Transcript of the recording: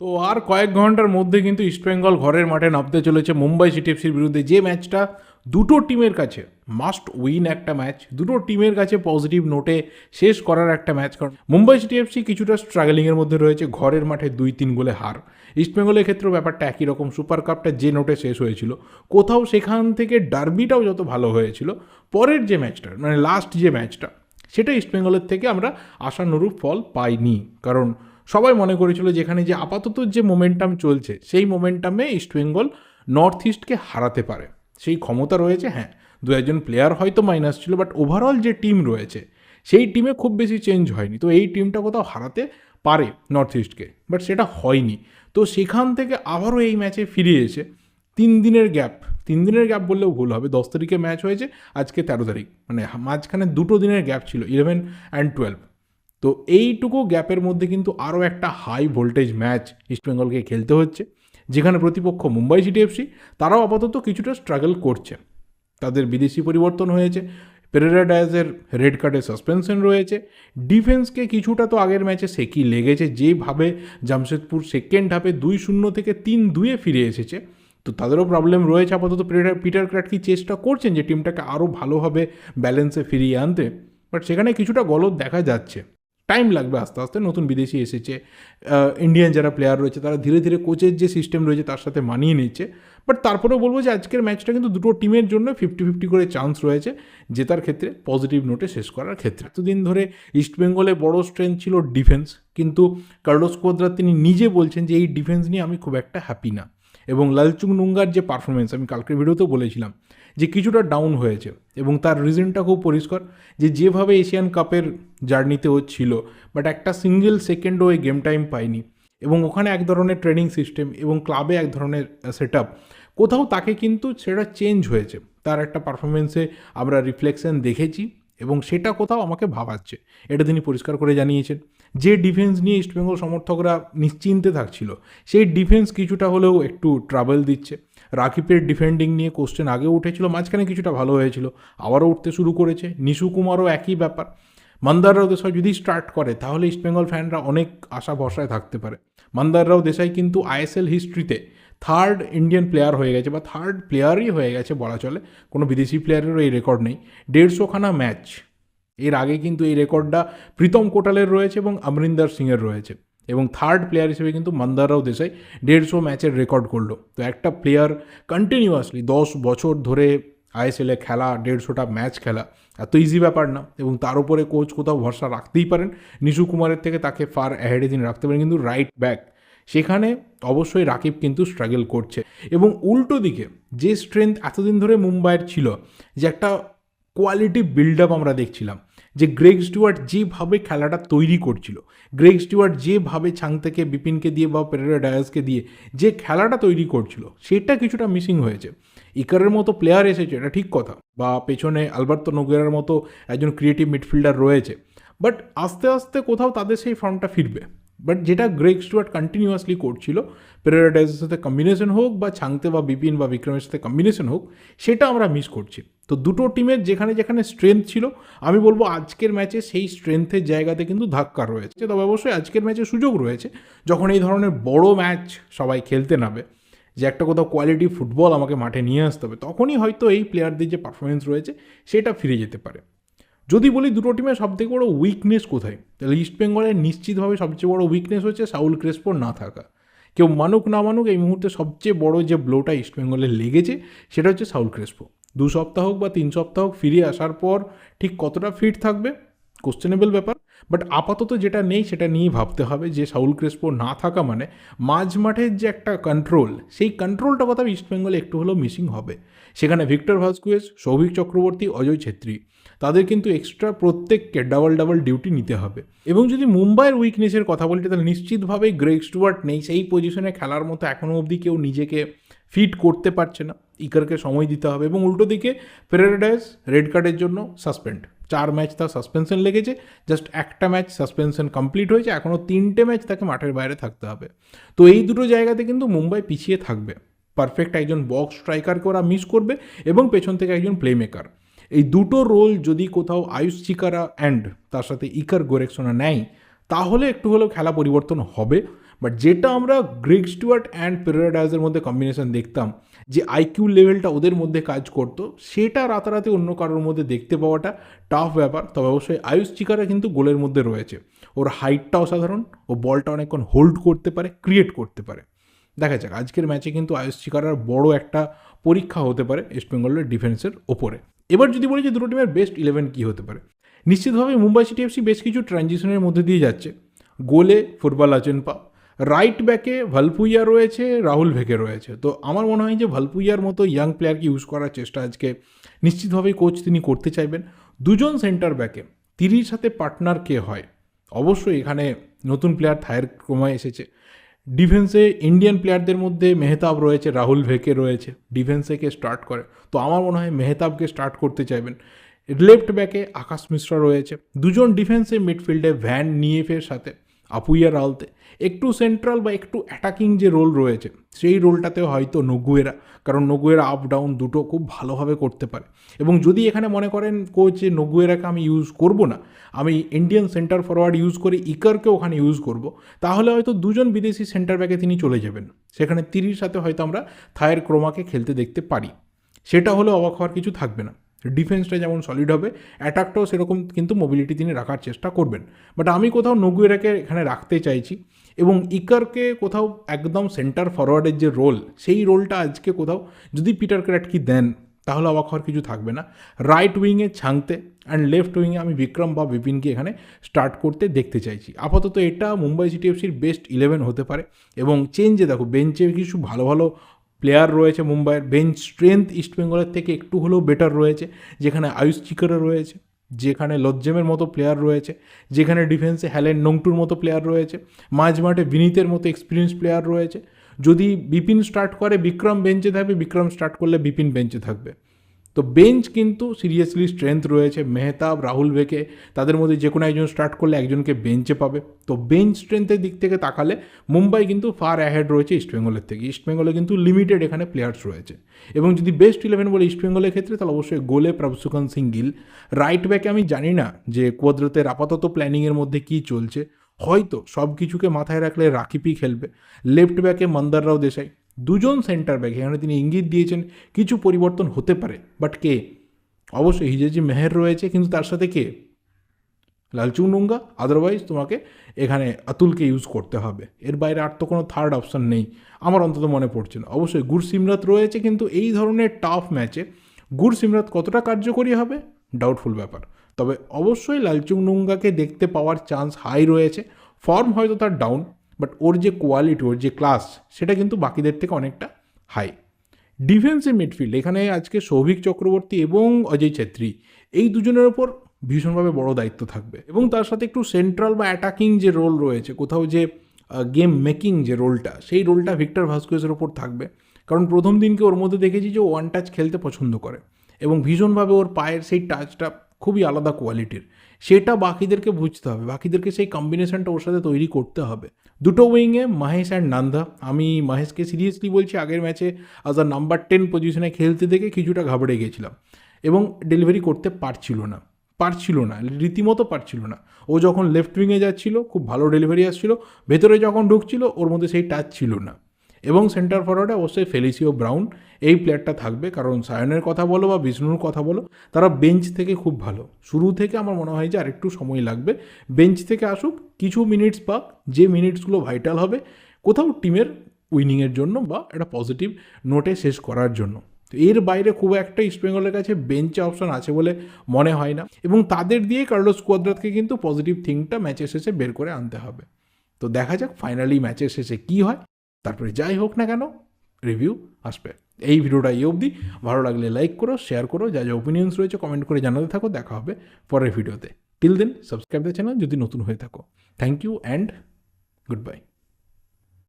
তো আর কয়েক ঘণ্টার মধ্যে কিন্তু ইস্টবেঙ্গল ঘরের মাঠে নামতে চলেছে মুম্বাই সিটিএফসির বিরুদ্ধে। যে ম্যাচটা দুটো টিমের কাছে মাস্ট উইন একটা ম্যাচ, দুটো টিমের কাছে পজিটিভ নোটে শেষ করার একটা ম্যাচ কারণ মুম্বাই সিটিএফসি কিছুটা স্ট্রাগলিংয়ের মধ্যে রয়েছে, ঘরের মাঠে দুই তিন গোলে হার। ইস্টবেঙ্গলের ক্ষেত্রেও ব্যাপারটা একই রকম সুপার কাপটা যে নোটে শেষ হয়েছিল, কোথাও সেখান থেকে ডার্বিটাও যত ভালো হয়েছিল, পরের যে ম্যাচটা মানে লাস্ট যে ম্যাচটা, সেটা ইস্টবেঙ্গলের থেকে আমরা আশানুরূপ ফল পাইনি। কারণ সবাই মনে করেছিল যেখানে যে আপাতত যে মোমেন্টাম চলছে, সেই মোমেন্টামে ইস্টবেঙ্গল নর্থ ইস্টকে হারাতে পারে। সেই ক্ষমতা রয়েছে হ্যাঁ দু একজন প্লেয়ার হয়তো মাইনাস ছিল বাট ওভারঅল যে টিম রয়েছে, সেই টিমে খুব বেশি চেঞ্জ হয়নি। তো এই টিমটা কোথাও হারাতে পারে নর্থ ইস্টকে বাট সেটা হয়নি। তো সেখান থেকে আবারও এই ম্যাচে ফিরে এসে তিন দিনের গ্যাপ তিন দিনের গ্যাপ বললেও ভুল হবে। দশ তারিখে ম্যাচ হয়েছে, আজকে তেরো তারিখ মানে মাঝখানে দুটো দিনের গ্যাপ ছিল ইলেভেন অ্যান্ড টুয়েলভ তো এইটুকু গ্যাপের মধ্যে কিন্তু আরও একটা হাই ভোল্টেজ ম্যাচ ইস্টবেঙ্গলকে খেলতে হচ্ছে, যেখানে প্রতিপক্ষ মুম্বাই সিটি এফসি তারাও আপাতত কিছুটা স্ট্রাগল করছে। তাদের বিদেশি পরিবর্তন হয়েছে পেরেরা ডায়াজের রেড কার্ডে সাসপেনশন রয়েছে ডিফেন্সকে কিছুটা তো আগের ম্যাচে সেকি লেগেছে, যেভাবে জামশেদপুর সেকেন্ড হাফে দুই শূন্য থেকে তিন দুয়ে ফিরে এসেছে, তো তাদেরও প্রবলেম রয়েছে আপাতত। পিটার ক্র্যাটকি চেষ্টা করছেন যে টিমটাকে আরও ভালোভাবে ব্যালেন্সে ফিরিয়ে আনতে? বাট সেখানে কিছুটা গলদ দেখা যাচ্ছে। টাইম লাগবে আস্তে আস্তে। নতুন বিদেশি এসেছে। ইন্ডিয়ান যারা প্লেয়ার রয়েছে, তারা ধীরে ধীরে কোচের যে সিস্টেম রয়েছে, তার সাথে মানিয়ে নিচ্ছে। বাট তারপরেও বলব যে, আজকের ম্যাচটা কিন্তু দুটো টিমের জন্য ফিফটি ফিফটি করে চান্স রয়েছে, জেতার ক্ষেত্রে। পজিটিভ নোটে শেষ করার ক্ষেত্রে। এতদিন ধরে ইস্টবেঙ্গলে বড় স্ট্রেংথ ছিল ডিফেন্স কিন্তু কার্লোস কোদ্রা তিনি নিজে বলছেন যে এই ডিফেন্স নিয়ে আমি খুব একটা হ্যাপি না। এবং লালচুং নুঙ্গার যে পারফরমেন্স আমি কালকের ভিডিওতেও বলেছিলাম যে কিছুটা ডাউন হয়েছে এবং তার রিজনটা খুব পরিষ্কার যে যেভাবে এশিয়ান কাপের জার্নিতে ও ছিল বাট একটা সিঙ্গেল সেকেন্ডও ওই গেম টাইম পায়নি। এবং ওখানে এক ধরনের ট্রেনিং সিস্টেম এবং ক্লাবে এক ধরনের সেট কোথাও তাকে কিন্তু সেটা চেঞ্জ হয়েছে। তার একটা পারফরমেন্সে আমরা রিফ্লেকশন দেখেছি এবং সেটা কোথাও আমাকে ভাবাচ্ছে। এটা তিনি পরিষ্কার করে জানিয়েছেন। যে ডিফেন্স নিয়ে ইস্টবেঙ্গল সমর্থকরা নিশ্চিন্তে থাকছিল, সেই ডিফেন্স কিছুটা হলেও একটু ট্রাভেল দিচ্ছে। রাকিবের ডিফেন্ডিং নিয়ে কোশ্চেন আগে উঠেছিল, মাঝখানে কিছুটা ভালো হয়েছিল, আবারও উঠতে শুরু করেছে। নিশু কুমারও একই ব্যাপার। মান্দাররাও দেশাই যদি স্টার্ট করে, তাহলে ইস্টবেঙ্গল ফ্যানরা অনেক আশা ভরসায় থাকতে পারে। মান্দাররাও দেশাই কিন্তু আইএসএল হিস্ট্রিতে থার্ড ইন্ডিয়ান প্লেয়ার হয়ে গেছে বা থার্ড প্লেয়ারই হয়ে গেছে বলা চলে। কোনো বিদেশি প্লেয়ারেরও এই রেকর্ড নেই। দেড়শোখানা ম্যাচ এর আগে কিন্তু এই রেকর্ডটা প্রীতম কোটালের রয়েছে এবং অমরিন্দর সিংয়ের রয়েছে। এবং থার্ড প্লেয়ার হিসেবে কিন্তু মন্দাররাও দেশাই দেড়শো ম্যাচের রেকর্ড করল। তো একটা প্লেয়ার কন্টিনিউয়াসলি দশ বছর ধরে আইএসএলে খেলা, দেড়শোটা ম্যাচ খেলা, এত ইজি ব্যাপার না। এবং তার উপরে কোচ কোথাও ভরসা রাখতেই পারেন। নিশু কুমারের থেকে তাকে ফার অ্যাহেডে তিনি রাখতে পারেন, কিন্তু রাইট ব্যাক সেখানে অবশ্যই রাকিব কিন্তু স্ট্রাগল করছে। এবং উল্টো দিকে যে স্ট্রেংথ এতদিন ধরে মুম্বাইয়ের ছিল, যে একটা কোয়ালিটি বিল্ড আপ আমরা দেখছিলাম, যে গ্রেগ স্টুয়ার্ট যেভাবে খেলাটা তৈরি করছিল গ্রেগ স্টুয়ার্ট যেভাবে ছাং থেকে বিপিনকে দিয়ে বা পেরেরা ডায়াসকে দিয়ে যে খেলাটা তৈরি করছিল, সেটা কিছুটা মিসিং হয়েছে। ইকারের মতো প্লেয়ার এসেছে, এটা ঠিক কথা, বা পেছনে আলবার্তো নোগেরার মতো একজন ক্রিয়েটিভ মিডফিল্ডার রয়েছে বাট আস্তে আস্তে কোথাও তাদের সেই ফর্মটা ফিরবে। বাট যেটা গ্রেগ স্টুয়ার্ট কন্টিনিউয়াসলি করছিল পেরেরাডাইজের সাথে কম্বিনেশন হোক বা ছাংতে বা বিপিন বা বিক্রমের সাথে কম্বিনেশন হোক, সেটা আমরা মিস করছি। তো দুটো টিমের যেখানে যেখানে স্ট্রেংথ ছিল, আমি বলব আজকের ম্যাচে সেই স্ট্রেংথের জায়গাতে কিন্তু ধাক্কা রয়েছে। তবে অবশ্যই আজকের ম্যাচে সুযোগ রয়েছে, যখন এই ধরনের বড় ম্যাচ সবাই খেলতে নামে, যে একটা কোথাও কোয়ালিটি ফুটবল আমাকে মাঠে নিয়ে আসতে হবে, তখনই হয়তো এই প্লেয়ারদের যে পারফরমেন্স রয়েছে, সেটা ফিরে যেতে পারে। যদি বলি দুটো টিমের সবথেকে বড় উইকনেস কোথায়? তাহলে ইস্ট বেঙ্গলের নিশ্চিতভাবে সবচেয়ে বড় উইকনেস হচ্ছে সাউল ক্রেসপোর না থাকা। কেউ মানুক না মানুক এই মুহূর্তে সবচেয়ে বড় যে ব্লোটা ইস্ট বেঙ্গলে লেগেছে, সেটা হচ্ছে সাউল ক্রেসপো দু সপ্তাহ হোক বা তিন সপ্তাহ হোক ফিরে আসার পর ঠিক কতটা ফিট থাকবে? কোশ্চেনেবল ব্যাপার। বাট আপাতত যেটা নেই, সেটা নিয়েই ভাবতে হবে যে সাউল ক্রেসপো না থাকা মানে মাঝ মাঠের যে একটা কন্ট্রোল সেই কন্ট্রোলটা কথা ইস্টবেঙ্গলে একটু হলেও মিসিং হবে। সেখানে ভিক্টর ভাস্কুয়েস সৌভিক চক্রবর্তী অজয় ছেত্রী তাদের কিন্তু এক্সট্রা প্রত্যেককে ডাবল ডাবল ডিউটি নিতে হবে। এবং যদি মুম্বাইয়ের উইকনেসের কথা বলি, তাহলে নিশ্চিতভাবেই গ্রেগ স্টুয়ার্ট নেই। সেই পজিশনে খেলার মতো এখনও অবধি কেউ নিজেকে ফিট করতে পারছে না। ইকারকে সময় দিতে হবে এবং উল্টো দিকে পেরাডাইস রেড কার্ডের জন্য সাসপেন্ড। চার ম্যাচ তার সাসপেনশন লেগেছে, জাস্ট একটা ম্যাচ সাসপেনশন কমপ্লিট হয়েছে, এখনও তিনটে ম্যাচ তাকে মাঠের বাইরে থাকতে হবে। তো এই দুটো জায়গাতে কিন্তু মুম্বাই পিছিয়ে থাকবে। পারফেক্ট একজন বক্স স্ট্রাইকারকে ওরা মিস করবে এবং পেছন থেকে একজন প্লে মেকার এই দুটো রোল যদি কোথাও আয়ুষ চিকারা অ্যান্ড তার সাথে ইকার গোরেকশোনা নেয়, তাহলে একটু হলেও খেলা পরিবর্তন হবে। বাট যেটা আমরা গ্রেগ স্টুয়ার্ট অ্যান্ড পেরাডাইজের মধ্যে কম্বিনেশন দেখতাম, যে আইকিউ লেভেলটা ওদের মধ্যে কাজ করতো, সেটা রাতারাতি অন্য কারোর মধ্যে দেখতে পাওয়াটা টাফ ব্যাপার। তবে অবশ্যই আয়ুষ চিকারা কিন্তু গোলের মধ্যে রয়েছে। ওর হাইটটা অসাধারণ, ও বলটা অনেকক্ষণ হোল্ড করতে পারে ক্রিয়েট করতে পারে। দেখা যাক, আজকের ম্যাচে কিন্তু আয়ুষ চিকারার বড় একটা পরীক্ষা হতে পারে ইস্ট বেঙ্গলের ডিফেন্সের ওপরে। এবার যদি বলি যে দুটো টিমের বেস্ট ইলেভেন কী হতে পারে, নিশ্চিতভাবে মুম্বাই সিটি এফসি বেশ কিছু ট্রানজিশনের মধ্যে দিয়ে যাচ্ছে। গোলে ফুটবল আচেনপা রাইট ব্যাকে ভালপুইয়া রয়েছে রাহুল ভেকে রয়েছে। তো আমার মনে হয় যে ভালপুইয়ার মতো ইয়াং প্লেয়ারকে ইউজ করার চেষ্টা আজকে নিশ্চিতভাবেই কোচ তিনি করতে চাইবেন। দুজন সেন্টার ব্যাকে তিরির সাথে পার্টনার কে হয়? অবশ্যই এখানে নতুন প্লেয়ার থায়ের ক্রমায় এসেছে। ডিফেন্সে ইন্ডিয়ান প্লেয়ারদের মধ্যে মেহতাব রয়েছে রাহুল ভেকে রয়েছে। ডিফেন্সে কে স্টার্ট করে। তো আমার মনে হয় মেহতাবকে স্টার্ট করতে চাইবেন। লেফট ব্যাকে আকাশ মিশ্রা রয়েছে। দুজন ডিফেন্সে মিডফিল্ডে ভ্যান নিয়েফের সাথে। আপুইয়ার আলতে একটু সেন্ট্রাল বা একটু অ্যাটাকিং যে রোল রয়েছে, সেই রোলটাতেও হয়তো নগুয়েরা, কারণ নগুয়েরা আপ ডাউন দুটো খুব ভালোভাবে করতে পারে। এবং যদি এখানে মনে করেন কোচ নগুয়েরাকে আমি ইউজ করব না, আমি ইন্ডিয়ান সেন্টার ফরওয়ার্ড ইউজ করে ইকারকে ওখানে ইউজ করব, তাহলে হয়তো দুজন বিদেশি সেন্টার ব্যাকে তিনি চলে যাবেন। সেখানে তিরির সাথে হয়তো আমরা থায়ের ক্রোমাকে খেলতে দেখতে পারি। সেটা হলে অবাক হওয়ার কিছু থাকবে না। ডিফেন্সটা যেমন সলিড হবে অ্যাটাকটাও সেরকম কিন্তু মোবিলিটি তিনি রাখার চেষ্টা করবেন। বাট আমি কোথাও নগুয়েরাকে এখানে রাখতে চাইছি এবং ইকারকে কোথাও একদম সেন্টার ফরওয়ার্ডের যে রোল সেই রোলটা আজকে কোথাও যদি পিটার ক্র্যাটকি দেন, তাহলে অবাক হওয়ার কিছু থাকবে না। রাইট উইংয়ে ছাংতে অ্যান্ড লেফট উইংয়ে আমি বিক্রম বা বিপিনকে এখানে স্টার্ট করতে দেখতে চাইছি। আপাতত এটা মুম্বাই সিটি এফসির বেস্ট ইলেভেন হতে পারে এবং চেঞ্জে দেখো বেঞ্চে কিছু ভালো ভালো প্লেয়ার রয়েছে মুম্বাইয়ের বেঞ্চ স্ট্রেংথ ইস্টবেঙ্গলের থেকে একটু হলেও বেটার রয়েছে। যেখানে আয়ুষ চিকারা রয়েছে, যেখানে লজ্জেমের মতো প্লেয়ার রয়েছে, যেখানে ডিফেন্সে হ্যালেন নংটুর মতো প্লেয়ার রয়েছে, মাঝ মাঠে বিনীতের মতো এক্সপিরিয়েন্স প্লেয়ার রয়েছে। যদি বিপিন স্টার্ট করে, বিক্রম বেঞ্চে থাকবে, বিক্রম স্টার্ট করলে বিপিন বেঞ্চে থাকবে। তো বেঞ্চ কিন্তু সিরিয়াসলি স্ট্রেংথ রয়েছে। মেহতাব, রাহুল বেকে, তাদের মধ্যে যে কোনো একজন স্টার্ট করলে একজনকে বেঞ্চে পাবে। তো বেঞ্চ স্ট্রেংথের দিক থেকে তাকালে মুম্বাই কিন্তু ফার অ্যাহেড রয়েছে ইস্টবেঙ্গলের থেকে। ইস্টবেঙ্গলে কিন্তু লিমিটেড এখানে প্লেয়ার্স রয়েছে। এবং যদি বেস্ট ইলেভেন বলে ইস্টবেঙ্গলের ক্ষেত্রে, তাহলে অবশ্যই গোলে প্রভসুকান সিং গিল। রাইট ব্যাকে আমি জানি না যে কোয়াদ্রতের আপাতত প্ল্যানিংয়ের মধ্যে কী চলছে। হয়তো সব কিছুকে মাথায় রাখলে রাকিপি খেলবে। লেফট ব্যাকে মন্দাররাও দেশাই। দুজন সেন্টার ব্যাক এখানে তিনি ইঙ্গিত দিয়েছেন কিছু পরিবর্তন হতে পারে। বাট কে? অবশ্যই হিজেজি মেহের রয়েছে, কিন্তু তার সাথে কে? লালচুং নুঙ্গা আদারওয়াইজ তোমাকে এখানে আতুলকে ইউজ করতে হবে। এর বাইরে আর তো কোনো থার্ড অপশান নেই, আমার অন্তত মনে পড়ছে না। অবশ্যই গুর সিমরাত রয়েছে, কিন্তু এই ধরনের টাফ ম্যাচে গুর সিমরাত কতটা কার্যকরী হবে? ডাউটফুল ব্যাপার। তবে অবশ্যই লালচুং নুঙ্গাকে দেখতে পাওয়ার চান্স হাই রয়েছে। ফর্ম হয়তো তার ডাউন বাট ওর যে কোয়ালিটি ওর যে ক্লাস সেটা কিন্তু বাকিদের থেকে অনেকটা হাই ডিফেন্সের মিডফিল্ড এখানে আজকে সৌভিক চক্রবর্তী এবং অজয় ছেত্রী, এই দুজনের ওপর ভীষণভাবে বড় দায়িত্ব থাকবে। এবং তার সাথে একটু সেন্ট্রাল বা অ্যাটাকিং যে রোল রয়েছে, কোথাও যে গেম মেকিং যে রোলটা সেই রোলটা ভিক্টর ভাস্কুয়েসের ওপর থাকবে। কারণ প্রথম দিনকে ওর মধ্যে দেখেছি যে ওয়ান টাচ খেলতে পছন্দ করে। এবং ভীষণভাবে ওর পায়ের সেই টাচটা খুবই আলাদা কোয়ালিটির সেটা বাকিদেরকে বুঝতে হবে। বাকিদেরকে সেই কম্বিনেশনটা ওর সাথে তৈরি করতে হবে। দুটো উইংয়ে মহেশ অ্যান্ড নান্দা। আমি মহেশকে সিরিয়াসলি বলছি, আগের ম্যাচে আজ আ নাম্বার টেন পজিশনে খেলতে দেখে কিছুটা ঘাবড়ে গেছিলাম এবং ডেলিভারি করতে পারছিল না। পারছিল না, রীতিমতো পারছিল না। ও যখন লেফট উইংয়ে যাচ্ছিল, খুব ভালো ডেলিভারি আসছিল। ভেতরে যখন ঢুকছিল, ওর মধ্যে সেই টাচ ছিল না। এবং সেন্টার ফরওয়ার্ডে অবশ্যই ফেলিসিও ব্রাউন এই প্লেয়ারটা থাকবে। কারণ সায়নের কথা বলো বা বিষ্ণুর কথা বলো, তারা বেঞ্চ থেকে খুব ভালো। শুরু থেকে আমার মনে হয় যে আরেকটু সময় লাগবে। বেঞ্চ থেকে আসুক, কিছু মিনিটস পাক যে মিনিটসগুলো ভাইটাল হবে, কোথাও টিমের উইনিংয়ের জন্য বা একটা পজিটিভ নোটে শেষ করার জন্য। তো এর বাইরে খুব একটা ইস্টবেঙ্গলের কাছে বেঞ্চে অপশন আছে বলে মনে হয় না। এবং তাদের দিয়ে কার্লোস কোয়াদ্রাতকে কিন্তু পজিটিভ থিংটা ম্যাচের শেষে বের করে আনতে হবে। তো দেখা যাক ফাইনালি ম্যাচের শেষে কী হয়। তারপরে যাই হোক না কেন রিভিউ আসবে। এই ভিডিওটা এই অবধি। ভালো লাগলে লাইক করো শেয়ার করো, যা যা ওপিনিয়ন্স রয়েছে কমেন্ট করে জানাতে থাকো। দেখা হবে পরের ভিডিওতে। Till then subscribe the channel যদি নতুন হয়ে থাকো। Thank you and goodbye